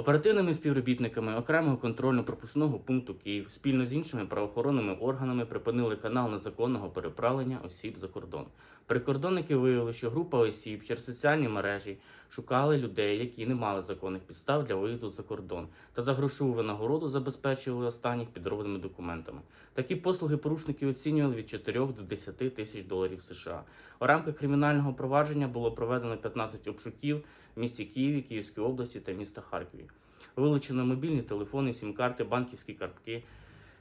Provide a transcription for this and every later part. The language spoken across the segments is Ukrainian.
Оперативними співробітниками окремого контрольно-пропускного пункту Київ спільно з іншими правоохоронними органами припинили канал незаконного переправлення осіб за кордон. Прикордонники виявили, що група осіб через соціальні мережі шукали людей, які не мали законних підстав для виїзду за кордон, та за грошову винагороду забезпечували останніх підробними документами. Такі послуги порушники оцінювали від 4 до 10 тисяч доларів США. У рамках кримінального провадження було проведено 15 обшуків в місті Києві, Київській області та міста Харкові. Вилучено мобільні телефони, сім-карти, банківські картки,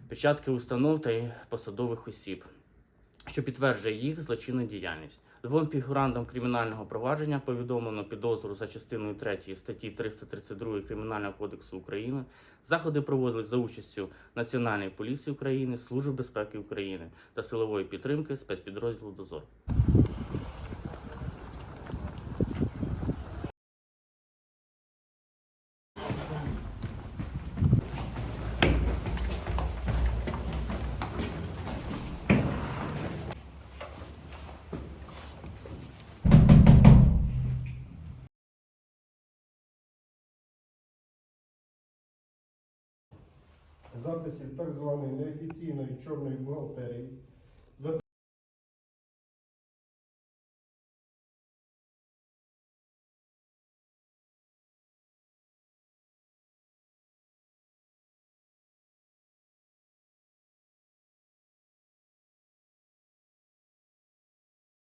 печатки установ та посадових осіб, що підтверджує їх злочинну діяльність. Двом фігурантам кримінального провадження повідомлено підозру за частиною 3 статті 332 Кримінального кодексу України. Заходи проводились за участю Національної поліції України, Служби безпеки України та силової підтримки спецпідрозділу Дозор. Записів так званої неофіційної чорної бухгалтерії